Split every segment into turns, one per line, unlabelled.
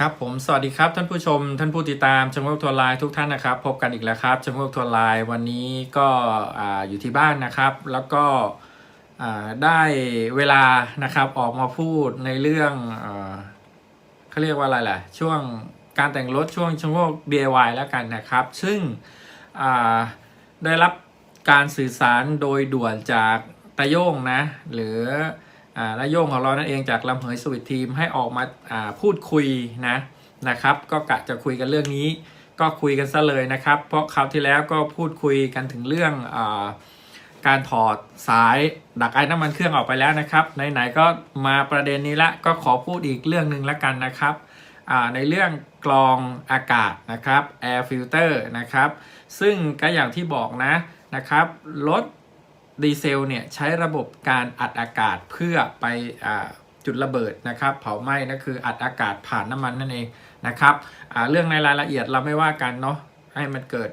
ครับผมสวัสดีครับท่านผู้ชม ท่านผู้ติดตามชมโลกทัวร์ไลน์ทุกท่านนะครับ พบกันอีกแล้วครับชมโลกทัวร์ไลน์วันนี้ก็ออยู่ที่บ้านนะครับ แล้วก็ได้เวลานะครับออกมาพูดในเรื่องเขาเรียกว่าอะไรล่ะช่วงการแต่งรถช่วงชมโลก DIY แล้วกันนะครับ ซึ่งได้รับการสื่อสารโดยด่วนจากตาโยงนะ หรือ และโยงของเรานั่นเองจากลำเหยสวิตทีมให้ออกมาาพูดคุยนะนะครับ ก็กะจะคุยกันเรื่องนี้ ก็คุยกันซะเลยนะครับ เพราะคราวที่แล้วก็พูดคุยกันถึงเรื่องอาการถอดสายดักไอ้น้ำมันเครื่องออกไปแล้วนะครับไหนๆก็มาประเด็นนี้ละก็ขอพูดอีกเรื่องหนึ่งละกันนะครับในเรื่องกรองอากาศนะครับ air filter นะครับ ซึ่งก็อย่างที่บอกนะนะครับรถ ดีเซลเนี่ยใช้ระบบการอัดอากาศเพื่อไปอจุดระเบิดนะครับ เผาไหม้นั่นคืออัดอากาศผ่านน้ำมันนั่นเองนะครับเรื่องในรายละเอียดเราไม่ว่ากันเนาะให้มันเกิด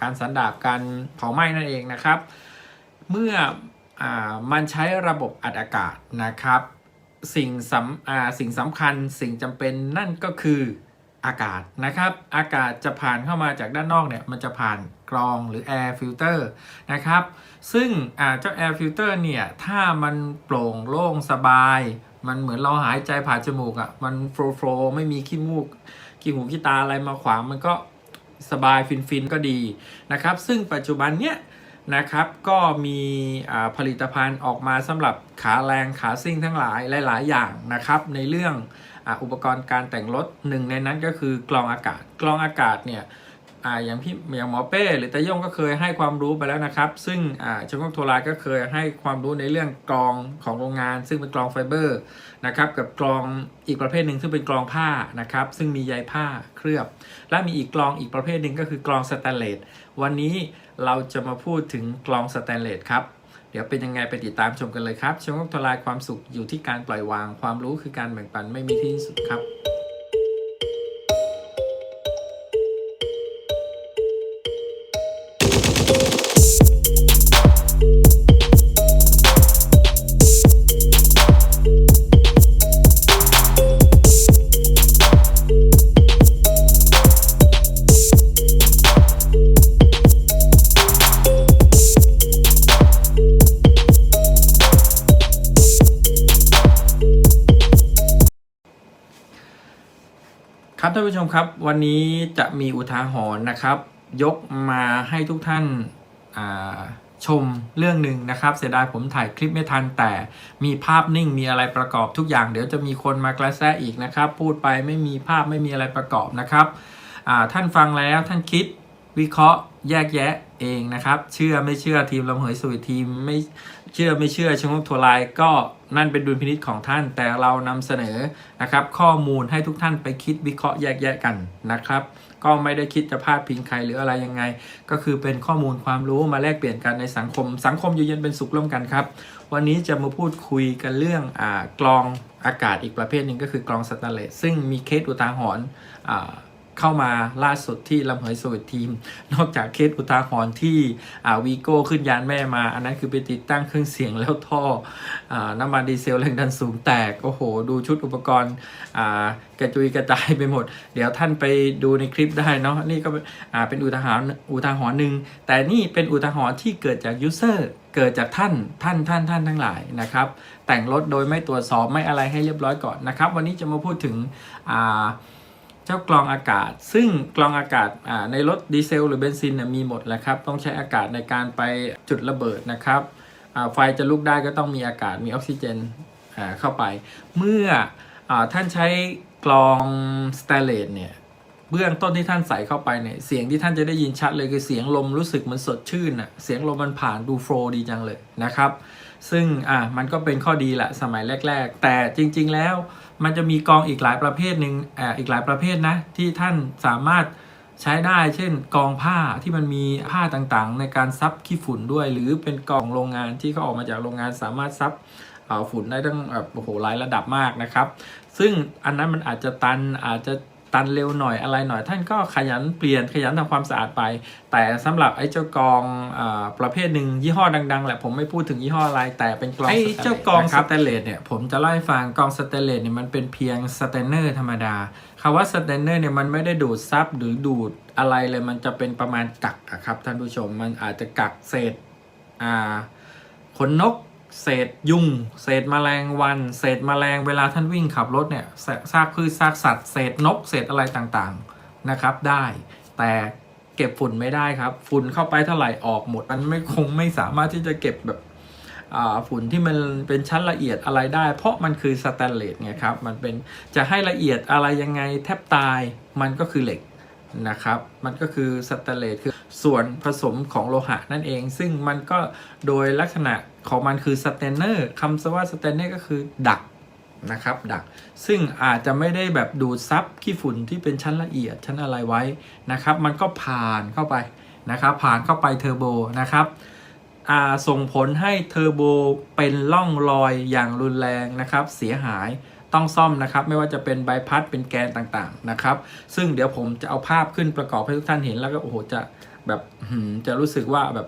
การสันดาบการเผาไหม้นั่นเองนะครับ เมื่ออมันใช้ระบบอัดอากาศนะครับ สิ่งสำสิ่งสำคัญสิ่งจำเป็นนั่นก็คือ อากาศนะครับ อากาศจะผ่านเข้ามาจากด้านนอกเนี่ยมันจะผ่านกรองหรือ air filter นะครับ ซึ่งเจ้า air filter เนี่ย ถ้ามันโปร่งโล่งสบาย มันเหมือนเราหายใจผ่านจมูกอะ่ะ มันโฟล์โฟล์ไม่มีขี้มูกขี้หูขี้ตาอะไรมาขวางมันก็สบายฟินฟินๆก็ดีนะครับ ซึ่งปัจจุบันเนี้ยนะครับก็มีผลิตภัณฑ์ออกมาสำหรับขาแรงขาซิ่งทั้งหลายหลาย ๆ อย่างนะครับในเรื่อง อุปกรณ์การแต่งรถหนึ่งในนั้นก็คือกรองอากาศกรองอากาศเนี่ยอ่าอย่างพี่อย่างหมอเป้หรือตาย่งก็เคยให้ความรู้ไปแล้วนะครับ ซึ่งอ่าชมรมโทรายก็เคยให้ความรู้ในเรื่องกรองของโรงงาน ซึ่งเป็นกรองไฟเบอร์นะครับกับกรองอีกประเภทหนึ่งซึ่งเป็นกรองผ้านะครับซึ่งมีใยผ้าเคลือบ และมีอีกกรองอีกประเภทหนึ่งก็คือกรองสแตนเลสวันนี้เราจะมาพูดถึงกรองสแตนเลสครับ เดี๋ยวเป็นยังไงไปติดตามชมกันเลยครับชมรมโทลายความสุขอยู่ที่การปล่อยวาง ความรู้คือการแบ่งปันไม่มีที่สุดครับ ผู้ชมครับ วันนี้จะมีอุทาหรณ์นะครับ ยกมาให้ทุกท่านาชมเรื่องหนึ่งนะครับ เสียดายผมถ่ายคลิปไม่ทันแต่มีภาพนิ่งมีอะไรประกอบทุกอย่าง เดี๋ยวจะมีคนมากระแซะอีกนะครับ พูดไปไม่มีภาพไม่มีอะไรประกอบนะครับท่านฟังแล้วท่านคิดวิเคราะห์แยกแยะเองนะครับ เชื่อไม่เชื่อทีมลำเหยสวิทีมไม่ เชื่อไม่เชื่อชงบทัวร์ไลน์ก็นั่นเป็นดุลพินิจของท่านแต่เรานำเสนอนะครับ ข้อมูลให้ทุกท่านไปคิดวิเคราะห์แยกแยะกันนะครับ ก็ไม่ได้คิดจะพาดพิงใครหรืออะไรยังไง ก็คือเป็นข้อมูลความรู้มาแลกเปลี่ยนกันในสังคม สังคมอยู่เย็นเป็นสุขร่วมกันครับ วันนี้จะมาพูดคุยกันเรื่องอกรองอากาศอีกประเภทหนึ่งก็คือกรองสแตนเลสซึ่งมีเคสอุทาหรณ์อ่า เข้ามาล่าสุดที่ลำเหยสวิตทีม นอกจากเคสอุทาหรณ์ที่วีโก้ขึ้นยานแม่มา อันนั้นคือไปติดตั้งเครื่องเสียงแล้วท่ออน้ำมันดีเซลแรงดันสูงแตก โอ้โห ดูชุดอุปกรณ์กระจุยกระจายไปหมด เดี๋ยวท่านไปดูในคลิปได้เนาะนี่ก็เป็นอ่าเป็นอุทาหรณ์อุทาหรณ์หนึ่งแต่นี่เป็นอุทาหรณ์ที่เกิดจากยูเซอร์เกิดจากท่านท่านท่านท่านทั้งหลายนะครับ แต่งรถโดยไม่ตรวจสอบไม่อะไรให้เรียบร้อยก่อนนะครับ วันนี้จะมาพูดถึงอ่า เจ้ากรองอากาศ ซึ่งกรองอากาศในรถดีเซลหรือเบนซินมีหมดแหละครับ ต้องใช้อากาศในการไปจุดระเบิดนะครับไฟจะลุกได้ก็ต้องมีอากาศมีออกซิเจนเข้าไป เมื่ออท่านใช้กรองสเตเลสเนี่ยเบื้องต้นที่ท่านใส่เข้าไปเนี่ยเสียงที่ท่านจะได้ยินชัดเลยคือเสียงลมรู้สึกเหมันสดชื่นอะเสียงลมมันผ่านดูโฟลดีจังเลยนะครับ ซึ่งอะมันก็เป็นข้อดีแหละสมัยแรก ๆ แต่จริง ๆ แล้วมันจะมีกองอีกหลายประเภทหนึ่งอ่าอีกหลายประเภทนะ ที่ท่านสามารถใช้ได้ เช่น กองผ้าที่มันมีผ้าต่างๆ ในการซับขี้ฝุ่นด้วย หรือเป็นกล่องโรงงานที่เขาออกมาจากโรงงานสามารถซับฝุ่นได้ตั้งแบบโอ้โหหลายระดับมากนะครับ ซึ่งอันนั้นมันอาจจะตันอาจจะ ตันเร็วหน่อยอะไรหน่อย ท่านก็ขยันเปลี่ยนขยันทำความสะอาดไป แต่สำหรับไอ้เจ้ากรองอาประเภทหนึ่งยี่ห้อดังๆแหละผมไม่พูดถึงยี่ห้ออะไรแต่เป็นกรองไอ้เจ้ากรองสแตนเลสเนี่ยผมจะเล่าให้ฟังกรองสแตนเลสเนี่ยมันเป็นเพียงสแตนเนอร์ธรรมดาคำว่าสแตนเนอร์เนี่ยมันไม่ได้ดูดซับหรือดูดอะไรเลยมันจะเป็นประมาณกักอะครับท่านผู้ชมมันอาจจะกักเศษอ่าขนนก เศษยุง เศษแมลงวัน เศษแมลงเวลาท่านวิ่งขับรถเนี่ยซากพืชซากสัตว์ เศษนก เศษอะไรต่างๆนะครับ ได้ แต่เก็บฝุ่นไม่ได้ครับ ฝุ่นเข้าไปเท่าไหร่ออกหมด มันไม่คงไม่สามารถที่จะเก็บแบบฝุ่นที่มันเป็นชั้นละเอียดอะไรได้ เพราะมันคือสแตนเลสไงครับ มันเป็นจะให้ละเอียดอะไรยังไงแทบตายมันก็คือเหล็กนะครับ มันก็คือสแตนเลสคือส่วนผสมของโลหะนั่นเอง ซึ่งมันก็โดยลักษณะ ของมันคือสแตนเนอร์คำว่าสแตนเนอร์ก็คือดักนะครับดักซึ่งอาจจะไม่ได้แบบดูดซับขี้ฝุ่นที่เป็นชั้นละเอียดชั้นอะไรไว้นะครับ มันก็ผ่านเข้าไปนะครับ ผ่านเข้าไปเทอร์โบนะครับส่งผลให้เทอร์โบเป็นร่องรอยอย่างรุนแรงนะครับ เสียหายต้องซ่อมนะครับ ไม่ว่าจะเป็นใบพัดเป็นแกนต่างๆนะครับ ซึ่งเดี๋ยวผมจะเอาภาพขึ้นประกอบให้ทุกท่านเห็นแล้วก็โอ้โหจะแบบจะรู้สึกว่าแบบ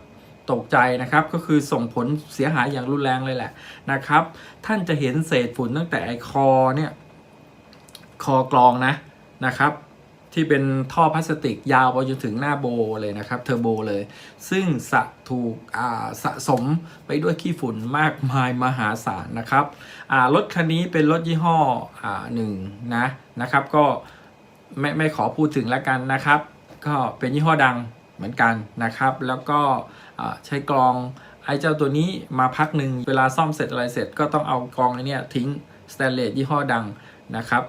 ตกใจนะครับก็คือส่งผลเสียหายอย่างรุนแรงเลยแหละนะครับ ท่านจะเห็นเศษฝุ่นตั้งแต่ไอคอเนี่ยคอกรองนะนะครับ ที่เป็นท่อพลาสติกยาวไปจนถึงหน้าโบเลยนะครับเทอร์โบเลย ซึ่งสะถูกสะสมไปด้วยขี้ฝุ่นมากมายมหาศาลนะครับรถคันนี้เป็นรถยี่ห้ออหนึ่งนะนะครับก็ไม่ไม่ขอพูดถึงแล้วกันนะครับ ก็เป็นยี่ห้อดังเหมือนกันนะครับ แล้วก็ ใช้กรองไอ้เจ้าตัวนี้มาพักหนึ่งเวลาซ่อมเสร็จอะไรเสร็จก็ต้องเอากรองไอ้เนี่ยทิ้งสแตนเลสยี่ห้อดังนะครับ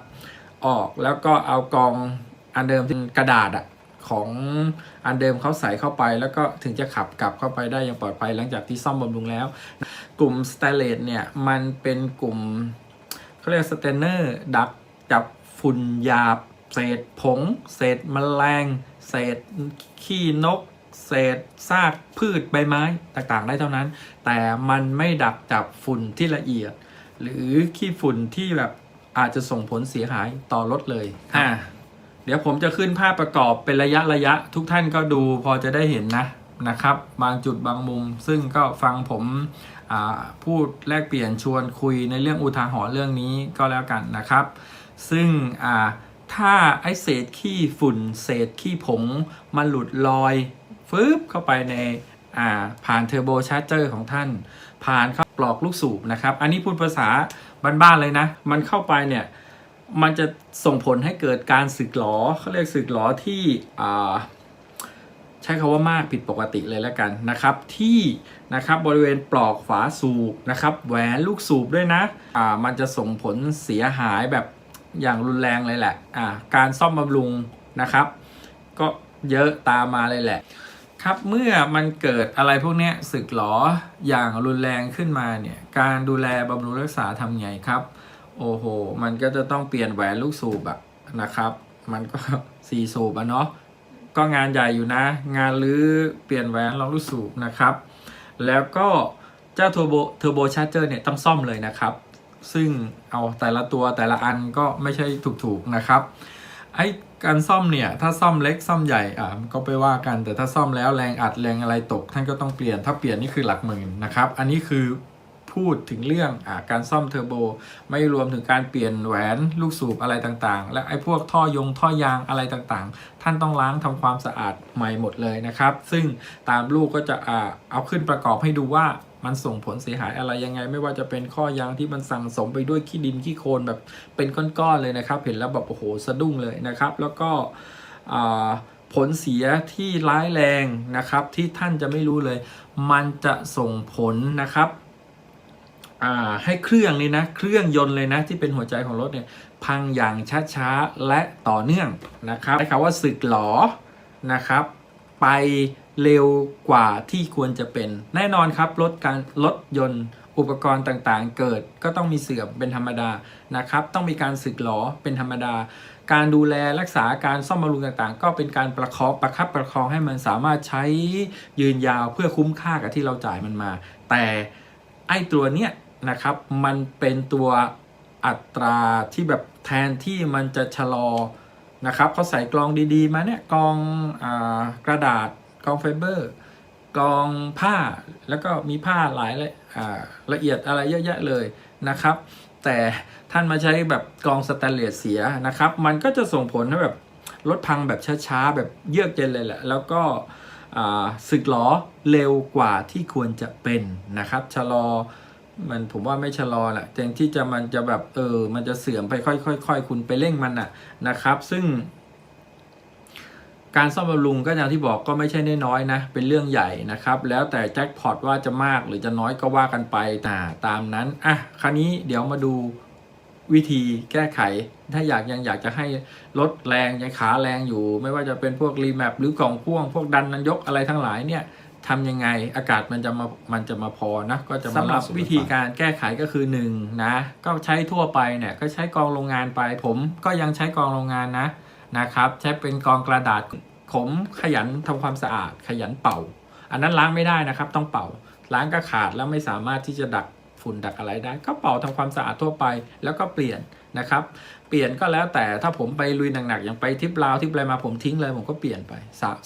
ออกแล้วก็เอากองอันเดิมที่กระดาษอะของอันเดิมเขาใส่เข้าไป แล้วก็ถึงจะขับกลับเข้าไปได้อย่างปลอดภัยหลังจากที่ซ่อมบำรุงแล้ว กลุ่มสเตเลตเนี่ยมันเป็นกลุ่มเขาเรียกสเตนเนอร์ดักจับฝุ่นหยาบ เศษผง เศษแมลง เศษขี้นก เศษซากพืชใบไม้ต่างๆ ได้เท่านั้น แต่มันไม่ดักจับฝุ่นที่ละเอียด หรือขี้ฝุ่นที่แบบอาจจะส่งผลเสียหายต่อรถเลยอ่าเดี๋ยวผมจะขึ้นภาพประกอบเป็นระยะระยะทุกท่านก็ดูพอจะได้เห็นนะนะครับ บางจุดบางมุม ซึ่งก็ฟังผมอ่าพูดแลกเปลี่ยนชวนคุยในเรื่องอุทาหรณ์เรื่องนี้ก็แล้วกันนะครับ ซึ่งอ่าถ้าไอเศษขี้ฝุ่น เศษขี้ผงมันหลุดลอย ฟืบเข้าไปในผ่านเทอร์โบชาร์เจอร์ของท่าน ผ่านเข้าปลอกลูกสูบนะครับ อันนี้พูดภาษาบ้านๆเลยนะ มันเข้าไปเนี่ยมันจะส่งผลให้เกิดการสึกหรอเขาเรียกสึกหรอที่ใช้คาว่ามากผิดปกติเลยแล้วกันนะครับ ที่นะครับบริเวณปลอกฝาสูบนะครับแหวนลูกสูบด้วยนะอ่ามันจะส่งผลเสียหายแบบอย่างรุนแรงเลยแหละอ่าการซ่อมบำรุงนะครับ ก็เยอะตามมาเลยแหละ ครับเมื่อมันเกิดอะไรพวกนี้สึกหรออย่างรุนแรงขึ้นมาเนี่ยการดูแลบำรุงรักษาทำไงครับ โอ้โห มันก็จะต้องเปลี่ยนแหวนลูกสูบอะนะครับ มันก็สี่สูบอะเนาะก็งานใหญ่อยู่นะ งานรื้อเปลี่ยนแหวนรองลูกสูบนะครับ แล้วก็เจ้าเทอร์โบเทอร์โบชาร์เจอร์เนี่ยต้องซ่อมเลยนะครับ ซึ่งเอาแต่ละตัวแต่ละอันก็ไม่ใช่ถูกๆนะครับไอ การซ่อมเนี่ย ถ้าซ่อมเล็กซ่อมใหญ่อะก็ไปว่ากันแต่ถ้าซ่อมแล้วแรงอัดแรงอะไรตก ท่านก็ต้องเปลี่ยนถ้าเปลี่ยนนี่คือหลักหมื่นนะครับ อันนี้คือพูดถึงเรื่องอาการซ่อมเทอร์โบ ไม่รวมถึงการเปลี่ยนแหวนลูกสูบอะไรต่างๆ และไอ้พวกท่อยงท่อยางอะไรต่างๆ ท่านต้องล้างทำความสะอาดใหม่หมดเลยนะครับ ซึ่งตามลูกก็จะอ่าเอาขึ้นประกอบให้ดูว่า มันส่งผลเสียหายอะไรยังไง ไม่ว่าจะเป็นข้อยางที่มันสั่งสมไปด้วยขี้ดินขี้โคลนแบบเป็นก้อนๆเลยนะครับ เห็นแล้วแบบโอ้โหสะดุ้งเลยนะครับ แล้วก็ผลเสียที่ร้ายแรงนะครับที่ท่านจะไม่รู้เลย มันจะส่งผลนะครับให้เครื่องนี่นะเครื่องยนต์เลยนะที่เป็นหัวใจของรถเนี่ยพังอย่างช้าๆและต่อเนื่องนะครับใช้คำว่าสึกหลอนะครับ ไปเร็วกว่าที่ควรจะเป็น แน่นอนครับรถการรถยนต์อุปกรณ์ต่างๆ เกิดก็ต้องมีเสื่อมเป็นธรรมดานะครับ ต้องมีการสึกหลอเป็นธรรมดา การดูแลรักษาการซ่อมบำรุงต่างๆ ก็เป็นการประคองประคับประคองให้มันสามารถใช้ยืนยาวเพื่อคุ้มค่ากับที่เราจ่ายมันมา แต่ไอ้ตัวเนี้ยนะครับมันเป็นตัวอัตราที่แบบแทนที่มันจะชะลอ นะครับเขาใส่กรองดีๆ มาเนี่ยกรองอกระดาษกรองไฟเบอร์กรองผ้าแล้วก็มีผ้าหลายละละเอียดอะไรเยอะแยะเลยนะครับ แต่ท่านมาใช้แบบกรองสแตนเลสเสียนะครับ มันก็จะส่งผลให้แบบรถพังแบบช้าๆ แบบเยือกเย็นเลยแหละ แล้วก็สึกหรอเร็วกว่าที่ควรจะเป็นนะครับชะลอ มันผมว่าไม่ชะลอแหละแต่ที่จะมันจะแบบเออ มันจะเสื่อมไปค่อยๆคุณไปเร่งมันน่ะนะครับ ซึ่ง การซ่อมบำรุงก็อย่างที่บอกก็ไม่ใช่น้อยๆนะ เป็นเรื่องใหญ่นะครับ แล้วแต่แจ็คพอตว่าจะมากหรือจะน้อยก็ว่ากันไปแต่ตามนั้นอะคราวนี้เดี๋ยวมาดูวิธีแก้ไข ถ้าอยากยังอยากจะให้ลดแรงยังขาแรงอยู่ ไม่ว่าจะเป็นพวกรีแมปหรือกล่องพ่วง พวกดันนันยกอะไรทั้งหลายเนี่ย ทำยังไงอากาศมันจะมามันจะมาพอนะก็จะมาสำหรับวิธีการแก้ไขก็คือหนึ่งนะ ก็ใช้ทั่วไปเนี่ยก็ใช้กองโรงงานไป ผมก็ยังใช้กองโรงงานนะนะครับ ใช้เป็นกองกระดาษขมขยันทำความสะอาดขยันเป่า อันนั้นล้างไม่ได้นะครับ ต้องเป่า ล้างก็ขาดแล้วไม่สามารถที่จะดักฝุ่นดักอะไรได้ ก็เป่าทำความสะอาดทั่วไป แล้วก็เปลี่ยน นะครับ เปลี่ยนก็แล้วแต่ถ้าผมไปลุยหนักๆอย่างไปทริปลาวทริปอะไรมาผมทิ้งเลย ผมก็เปลี่ยนไป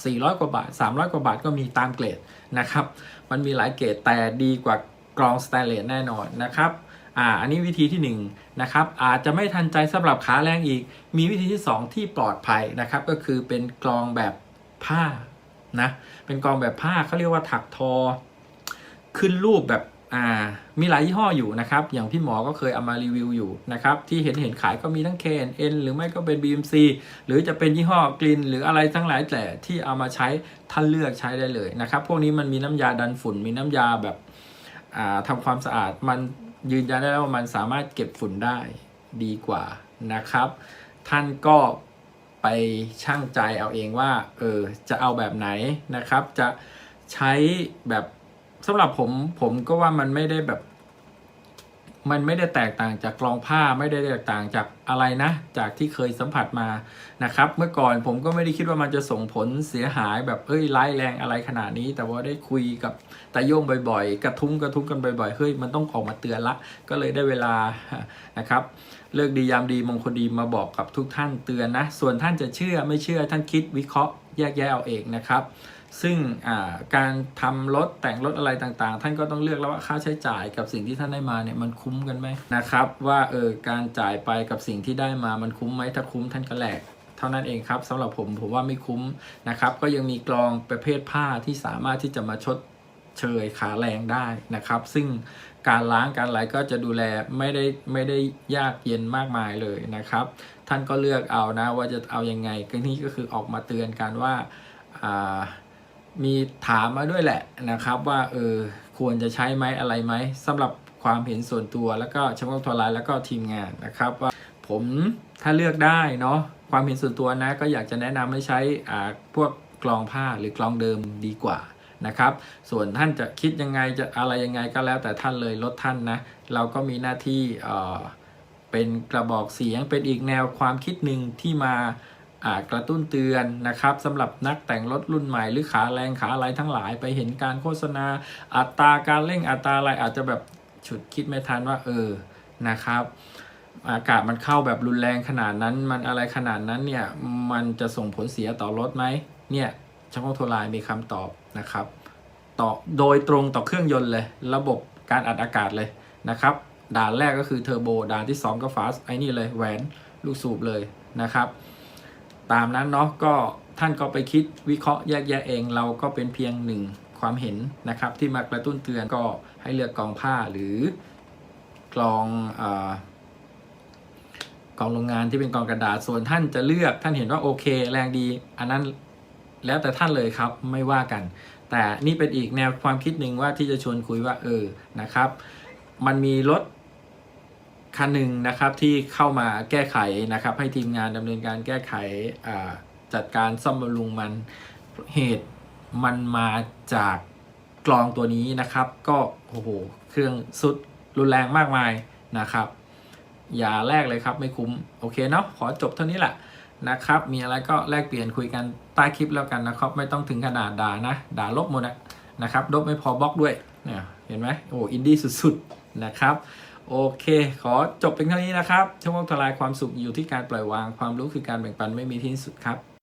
สี่ร้อยกว่าบาท 300 กว่าบาทก็มีตามเกรดนะครับ มันมีหลายเกรดแต่ดีกว่ากรองสแตนเลสแน่นอนนะครับอ่าอันนี้วิธีที่1นงนะครับอาจจะไม่ทันใจสำหรับขาแรงอีก มีวิธีที่ 2 ที่ปลอดภัยนะครับ ก็คือเป็นกรองแบบผ้านะเป็นกรองแบบผ้าเขาเรียกว่าถักทอ ขึ้นรูปแบบ อ่ามีหลายยี่ห้ออยู่นะครับ อย่างพี่หมอก็เคยเอามารีวิวอยู่นะครับ ที่เห็นเห็นขายก็มีทั้ง KNN หรือไม่ก็เป็น BMC หรือจะเป็นยี่ห้อกลินหรืออะไรทั้งหลายแต่ที่เอามาใช้ท่านเลือกใช้ได้เลยนะครับ พวกนี้มันมีน้ำยาดันฝุ่น มีน้ำยาแบบอ่าทำความสะอาดมันยืนยันได้แล้วว่ามันสามารถเก็บฝุ่นได้ดีกว่านะครับ ท่านก็ไปช่างใจเอาเองว่าเออจะเอาแบบไหนนะครับ จะใช้แบบ สำหรับผมผมก็ว่ามันไม่ได้แบบ มันไม่ได้แตกต่างจากกรองผ้าไม่ได้แตกต่างจากอะไรนะ จากที่เคยสัมผัสมานะครับ เมื่อก่อนผมก็ไม่ได้คิดว่ามันจะส่งผลเสียหายแบบเอ้ยร้ายแรงอะไรขนาดนี้ แต่ว่าได้คุยกับตาโยงบ่อยๆ กระทุ้งกระทุ้งกันบ่อยๆเฮ้ยมันต้องออกมาเตือนละ ก็เลยได้เวลานะครับเลิกดียามดีมงคลดีมาบอกกับทุกท่านเตือนนะ ส่วนท่านจะเชื่อไม่เชื่อท่านคิดวิเคราะห์แยกแยะเอาเองนะครับ ซึ่งการทำรถแต่งรถอะไรต่างๆ ท่านก็ต้องเลือกแล้วว่าค่าใช้จ่ายกับสิ่งที่ท่านได้มาเนี่ยมันคุ้มกันไหมนะครับ ว่าเออการจ่ายไปกับสิ่งที่ได้มามันคุ้มไหมถ้าคุ้มท่านก็แหลกเท่านั้นเองครับสำหรับผมผมว่าไม่คุ้มนะครับ ก็ยังมีกรองประเภทผ้าที่สามารถที่จะมาชดเชยขาแรงได้นะครับ ซึ่งการล้างการอะไรก็จะดูแลไม่ได้ไม่ได้ยากเย็นมากมายเลยนะครับ ท่านก็เลือกเอานะว่าจะเอายังไงก็นี่ก็คือออกมาเตือนกันว่าอ่า มีถามมาด้วยแหละนะครับว่าเออควรจะใช้ไหมอะไรไหมสำหรับความเห็นส่วนตัวแล้วก็ช่างทวารายแล้วก็ทีมงานนะครับว่าผมถ้าเลือกได้เนาะความเห็นส่วนตัวนะก็อยากจะแนะนำให้ใช้อ่าพวกกรองผ้าหรือกรองเดิมดีกว่านะครับ ส่วนท่านจะคิดยังไงจะอะไรยังไงก็แล้วแต่ท่านเลยลดท่านนะเราก็มีหน้าที่เอ่อเป็นกระบอกเสียงเป็นอีกแนวความคิดหนึ่งที่มา กระตุ้นเตือนนะครับสำหรับนักแต่งรถรุ่นใหม่หรือขาแรงขาอะไรทั้งหลายไปเห็นการโฆษณาอัตราการเร่งอัตราอะไรอาจจะแบบฉุดคิดไม่ทันว่าเออนะครับ อากาศมันเข้าแบบรุนแรงขนาดนั้น มันอะไรขนาดนั้นเนี่ยมันจะส่งผลเสียต่อรถไหมเนี่ยช่างโทรไลน์มีคำตอบนะครับต่อโดยตรงต่อเครื่องยนต์เลย ระบบการอัดอากาศเลยนะครับ ด่านแรกก็คือเทอร์โบด่านที่ 2 ก็ฟาสไอ้นี่เลยแหวนลูกสูบเลยนะครับ ตามนั้นเนาะก็ท่านก็ไปคิดวิเคราะห์แยกแยะเอง เราก็เป็นเพียงหนึ่งความเห็นนะครับ ที่มากระตุ้นเตือนก็ให้เลือกกองผ้าหรือกลองอกองโรงงานที่เป็นกองกระดาษส่วนท่านจะเลือกท่านเห็นว่าโอเค แรงดี อันนั้นแล้วแต่ท่านเลยครับไม่ว่ากัน แต่นี่เป็นอีกแนวความคิดหนึ่งว่าที่จะชวนคุยว่าเออนะครับ มันมีรถ คันหนึ่งนะครับที่เข้ามาแก้ไขนะครับ ให้ทีมงานดำเนินการแก้ไขจัดการซ่อมบำรุงมันเหตุมันมาจากกลองตัวนี้นะครับ ก็โอ้โหเครื่องสุดรุนแรงมากมายนะครับ อย่าแลกเลยครับไม่คุ้มโอเคเนาะขอจบเท่านี้แหละนะครับ มีอะไรก็แลกเปลี่ยนคุยกันใต้คลิปแล้วกันนะครับ ไม่ต้องถึงขนาดด่านะ ด่าลบหมดนะนะครับลบไม่พอบล็อกด้วยเนี่ยเห็นไหมโอ้อินดี้สุดๆนะครับ โอเค ขอจบเป็นเท่านี้นะครับ ชั่วโมงทลายความสุขอยู่ที่การปล่อยวาง ความรู้คือการแบ่งปันไม่มีที่สุดครั
บ